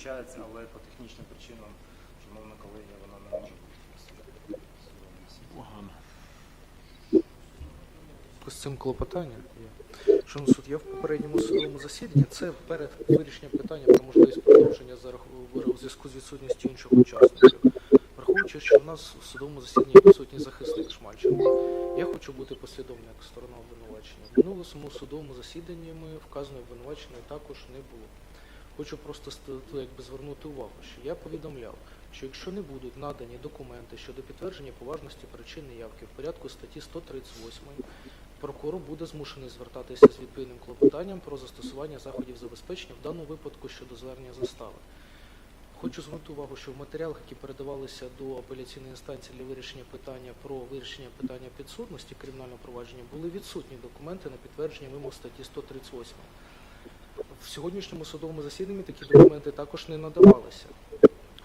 включається, але по технічним причинам, шановна колегія, вона не може бути. Погано. З цим клопотання. Шановний суд, я в попередньому судовому засіданні це перед вирішенням питання про можливість продовження у зв'язку з відсутністю інших учасників. Враховуючи, що в нас в судовому засіданні присутній захисник Шмальченко, я хочу бути послідовним як сторона обвинувачення. В минулому судовому засіданні ми вказаної обвинуваченої також не було. Хочу просто якби звернути увагу, що я повідомляв, що якщо не будуть надані документи щодо підтвердження поважності причин неявки в порядку статті 138, прокурор буде змушений звертатися з відповідним клопотанням про застосування заходів забезпечення в даному випадку щодо звернення застави. Хочу звернути увагу, що в матеріалах, які передавалися до апеляційної інстанції для вирішення питання про вирішення питання підсудності кримінального провадження, були відсутні документи на підтвердження вимог статті 138. В сьогоднішньому судовому засіданні такі документи також не надавалися.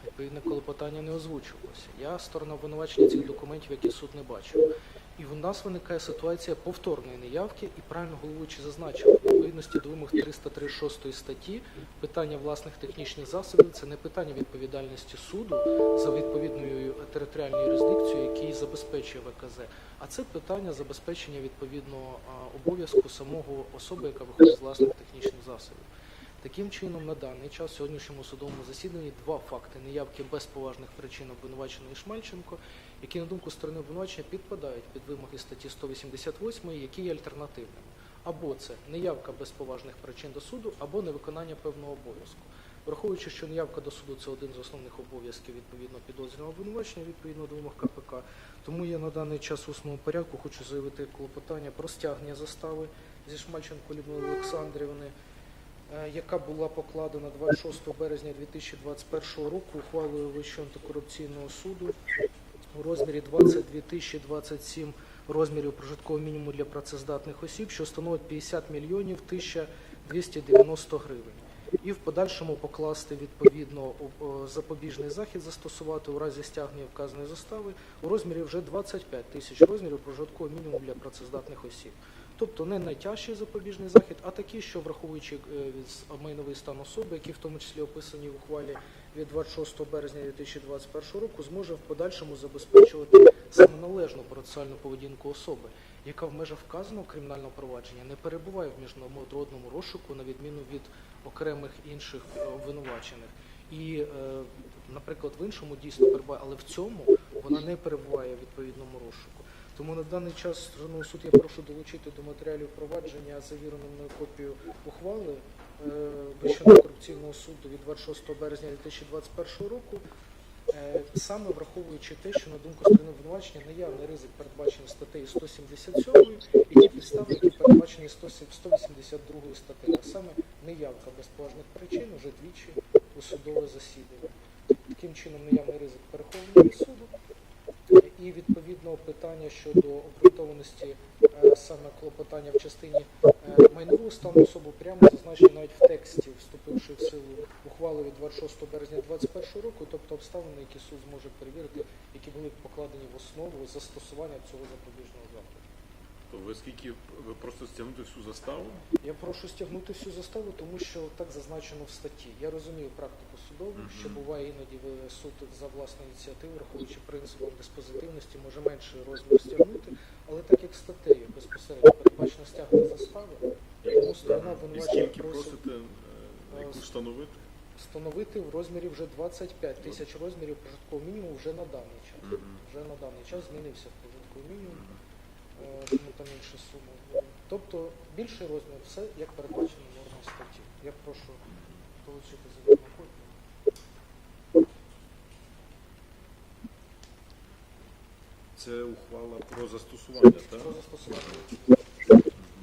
Відповідне клопотання не озвучувалося. Я сторона обвинувачення цих документів, які суд не бачив. І в нас виникає ситуація повторної неявки, і правильно головуючий зазначив, в відповідності до вимог 336 статті питання власних технічних засобів це не питання відповідальності суду за відповідною територіальною юрисдикцією, який забезпечує ВКЗ, а це питання забезпечення відповідного обов'язку самого особи, яка виходить з власних технічних засобів. Таким чином, на даний час в сьогоднішньому судовому засіданні два факти неявки без поважних причин обвинуваченої Шмальченко, які, на думку сторони обвинувачення, підпадають під вимоги статті 188, які є альтернативними. Або це неявка без поважних причин до суду, або невиконання певного обов'язку. Враховуючи, що неявка до суду це один з основних обов'язків відповідно підозрюваного обвинувачення відповідно до вимог КПК, тому я на даний час в усному порядку хочу заявити клопотання про стягнення застави зі Шмальченко Людмили Олександрівни, е, яка була покладена 26 березня 2021 року ухвалою Вищого антикорупційного суду у розмірі 22 тисячі 27 розмірів прожиткового мінімуму для працездатних осіб, що становить 50 мільйонів 1290 гривень. І в подальшому покласти відповідно запобіжний захід застосувати у разі стягнення вказаної застави у розмірі вже 25 тисяч розмірів прожиткового мінімуму для працездатних осіб. Тобто не найтяжчий запобіжний захід, а такий, що враховуючи е, майновий стан особи, які в тому числі описані в ухвалі від 26 березня 2021 року, зможе в подальшому забезпечувати саме належну процесуальну поведінку особи, яка в межах вказаного кримінального провадження не перебуває в міжнародному розшуку, на відміну від окремих інших е, обвинувачених. І, е, наприклад, в іншому дійсно перебуває, але в цьому вона не перебуває в відповідному розшуку. Тому на даний час Шановний суд я прошу долучити до матеріалів провадження завірену мною копію ухвали е, Вищого антикорупційного суду від 26 березня 2021 року, е, саме враховуючи те, що на думку сторони обвинувачення наявний ризик передбачений статтею 177 і ті підстави, які передбачені 182 статтею, а саме неявка без поважних причин уже двічі у судове засідання. Таким чином наявний ризик переховування від суду. Питання щодо обґрунтованості е, саме клопотання в частині е, майнового стану особи прямо зазначено навіть в тексті, вступивши в силу ухвали від 26 березня 2021 року, тобто обставини, які суд зможе перевірити, які були покладені в основу застосування цього запобіжного заходу. То ви скільки ви просто стягнути всю заставу? Я прошу стягнути всю заставу, тому що так зазначено в статті. Я розумію практику судову, Мгм. що буває іноді суд за власну ініціативу, враховуючи принципом диспозитивності, може менший розмір стягнути, але так як статтею безпосередньо передбачено стягнення застави, тому сторона обвинувачення просить просите е, яку встановити? встановити в розмірі вже 25 тисяч розмірів прожиткового мінімуму вже на даний час. Вже на даний час змінився прожитковий мінімум. Тому там інша сума буде. Тобто більший розмір, все як передбачено нормою статті. Я прошу долучити за копію. Це ухвала про застосування, так? Про застосування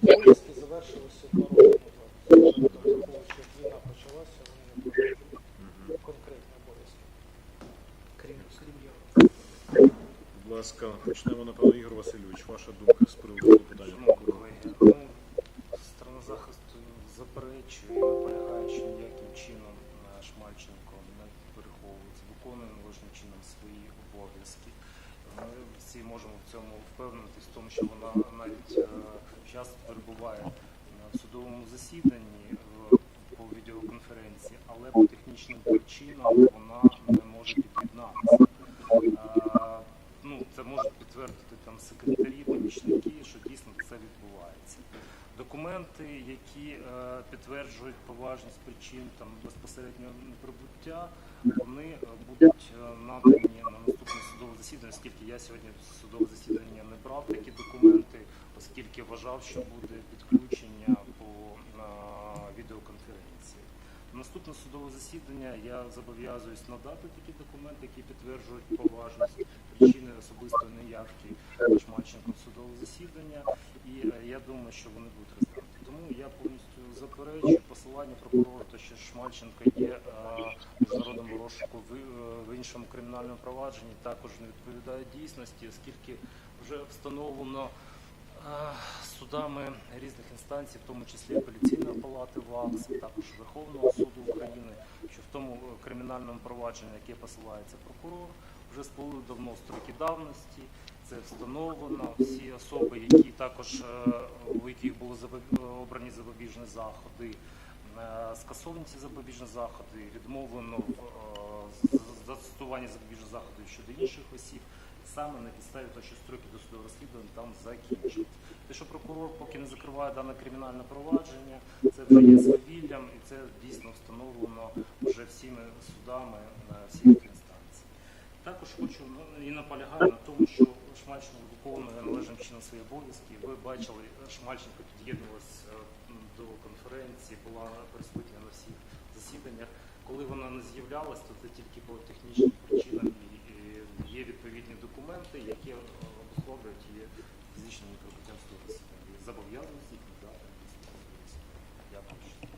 Повістки завершилися два роки назад. Враховуючи, як війна почалася, вони не проводили Мгм. конкретні обов'язки. Крім крім його. Будь ласка, почнемо, напевно, Ігор Васильович. Ваша думка з приводу питання прокурора. колеги, ну, сторона захисту заперечує, наполягає, що ніяким чином Шмальченко не переховується, виконує належним чином свої обов'язки. Ми всі можемо в цьому впевнитись в тому, що вона навіть е, часто перебуває на судовому засіданні е, по відеоконференції, але по технічним причинам вона не може під'єднатися. Е, Ну, це можуть підтвердити там секретарі, помічники, що дійсно це відбувається. Документи, які е, підтверджують поважність причин там безпосередньо неприбуття, вони е, будуть е, надані на наступне судове засідання, оскільки я сьогодні судове засідання не брав такі документи, оскільки вважав, що буде підключення по е, відеоконференції. Наступне судове засідання я зобов'язуюсь надати такі документи, які підтверджують поважність причини особистої неявки Шмальченко в судове засідання, і я думаю, що вони будуть розглянуті. Тому я повністю заперечую посилання прокурора, то що Шмальченко є е, міжнародним розшуку в, е, в іншому кримінальному провадженні, також не відповідає дійсності, оскільки вже встановлено е, судами різних інстанцій, в тому числі апеляційної палати ВАКС, також Верховного суду України, що в тому кримінальному провадженні, яке посилається прокурор, вже сплили давно строки давності. Це встановлено. Всі особи, які також е, у яких були обрані запобіжні заходи, е, скасовані ці запобіжні заходи, відмовлено в е, застосуванні запобіжних заходів щодо інших осіб, саме на підставі того, що строки досудового розслідування там закінчуються. Те, що прокурор поки не закриває дане кримінальне провадження, це вже є свавіллям, і це дійсно встановлено вже всіми судами е, всіх інстанцій. Також хочу ну, і наполягаю на тому, що Шмальченко виконує належним чином свої обов'язки. Ви бачили, Шмальченко під'єднувалась е, до конференції, була присутня на всіх засіданнях. Коли вона не з'являлась, то це тільки по технічним причинам і, є відповідні документи, які е, обусловлюють її фізичним того засідання. І Зобов'язаність їх надати на судове засідання. Дякую.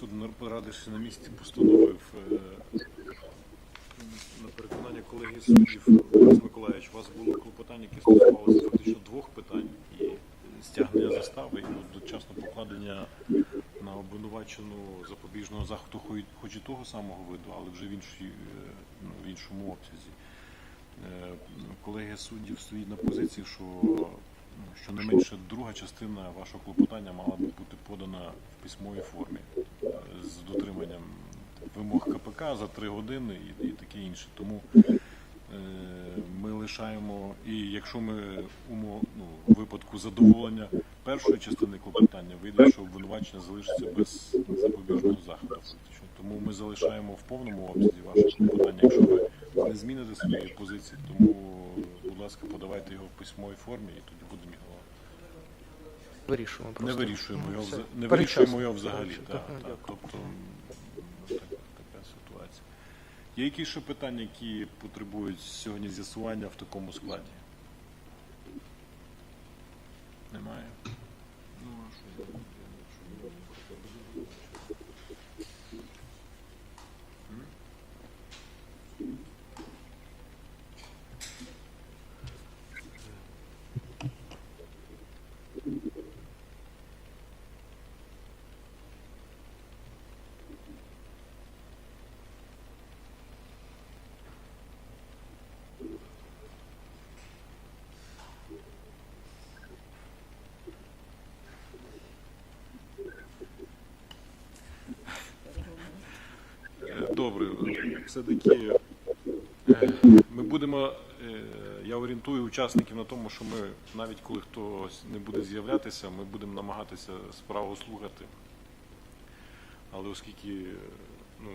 Суд порадивши на місці, постановив е, на переконання колегії суддів Борис Миколаївич, у вас було клопотання, яке стосувалося фактично двох питань і стягнення застави і дочасно покладення на обвинувачену запобіжного заходу, хоч- і того самого виду, але вже в, іншій, е, ну, в іншому обсязі. Е, Колегія суддів стоїть на позиції, що ну, щонайменше друга частина вашого клопотання мала би бути подана в письмовій формі з дотриманням вимог КПК за три години і, і таке інше. Тому е, ми лишаємо, і якщо ми умо, ну, у випадку задоволення першої частини клопотання вийде, що обвинувачення залишиться без запобіжного заходу. Тому ми залишаємо в повному обсязі ваше клопотання. Якщо ви не зміните своєї позиції, тому, будь ласка, подавайте його в письмовій формі і тоді будемо його. Вирішуємо Не просто. вирішуємо Ну, його все. не вирішуємо його взагалі. Так, Ага, так. Тобто м, так, така ситуація. Є якісь ще питання, які потребують сьогодні з'ясування в такому складі? Немає. Ну, а що? Все-таки е, ми будемо, е, Я орієнтую учасників на тому, що ми, навіть коли хтось не буде з'являтися, ми будемо намагатися справу слухати. Але оскільки ну,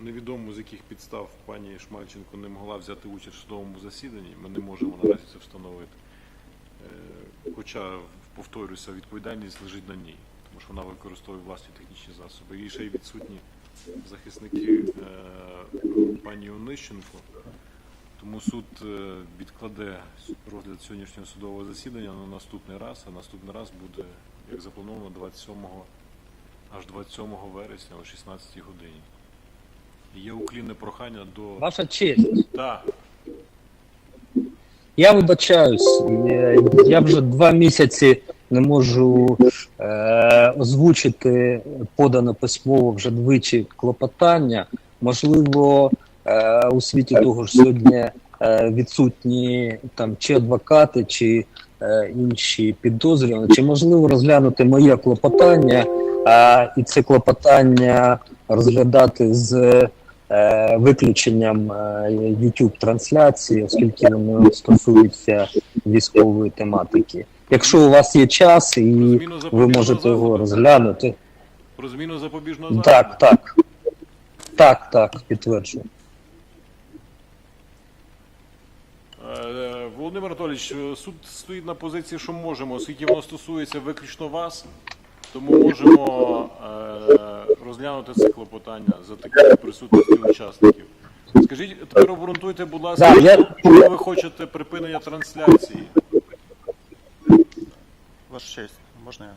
невідомо з яких підстав пані Шмальченко не могла взяти участь в судовому засіданні, ми не можемо наразі це встановити. Е, Хоча, повторюся, відповідальність лежить на ній, тому що вона використовує власні технічні засоби. І ще й відсутні захисники е, пані Онищенко. Тому суд е, відкладе розгляд сьогоднішнього судового засідання на наступний раз, а наступний раз буде, як заплановано, 27 аж 27 вересня о 16 годині. Є уклінне прохання до. Ваша честь. Так, Я вибачаюсь, я вже два місяці не можу е, озвучити подане письмово вже двічі клопотання. Можливо, е, у світі того ж сьогодні е, відсутні там чи адвокати, чи е, інші підозрювані, чи можливо розглянути моє клопотання, е, і це клопотання розглядати з е, виключенням е, youtube трансляції, оскільки воно стосується військової тематики. Якщо у вас є час і ви можете його розглянути, Про зміну запобіжного заходу. так, так. Так, так, підтверджую. Е, Володимир Анатолійович, е, суд стоїть на позиції, що можемо, оскільки воно стосується виключно вас, тому можемо е, розглянути це клопотання за такої присутності учасників. Скажіть, тепер обґрунтуйте, будь ласка, Да, я- чому ви хочете припинення трансляції? Ваша честь, можна я?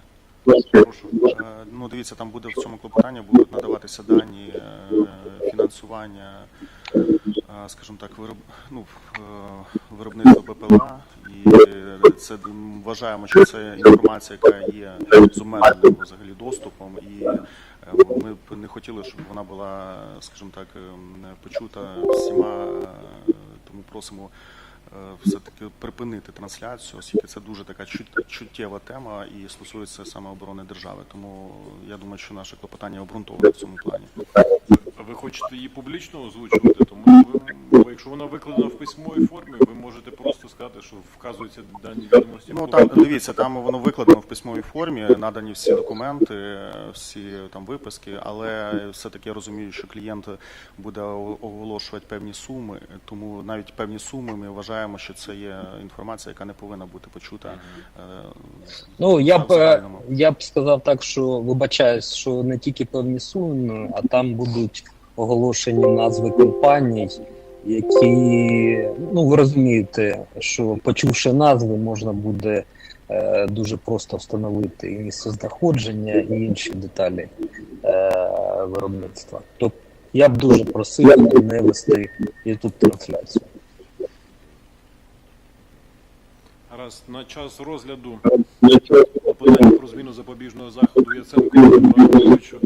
Прошу. Е, Ну, дивіться, там буде в цьому клопотанні будуть надаватися дані е, фінансування, е, скажімо так, вироб, ну, виробництва БПЛА. І це вважаємо, що це інформація, яка є з обмеженим взагалі доступом. І ми б не хотіли, щоб вона була, скажімо так, е, почута всіма, тому просимо все-таки припинити трансляцію, оскільки це дуже така чут- чуттєва тема і стосується саме оборони держави. Тому я думаю, що наше клопотання обґрунтоване в цьому плані. Ви хочете її публічно озвучувати, тому бо якщо вона викладена в письмовій формі, ви можете просто сказати, що вказуються дані відомості. Ну там дивіться, там воно викладено в письмовій формі, надані всі документи, всі там виписки, але все-таки я розумію, що клієнт буде оголошувати певні суми, тому навіть певні суми ми вважаємо, що це є інформація, яка не повинна бути почута. е, Ну, я б, е, я б сказав так, що вибачаюсь, що не тільки певні суми, а там будуть оголошені назви компаній, які, ну ви розумієте, що почувши назви, можна буде е, дуже просто встановити і місце знаходження, і інші деталі е, виробництва. Тобто я б дуже просив не вести youtube трансляцію. Гаразд, на час розгляду клопотання про зміну запобіжного заходу Яценко Володимиру Анатолійовичу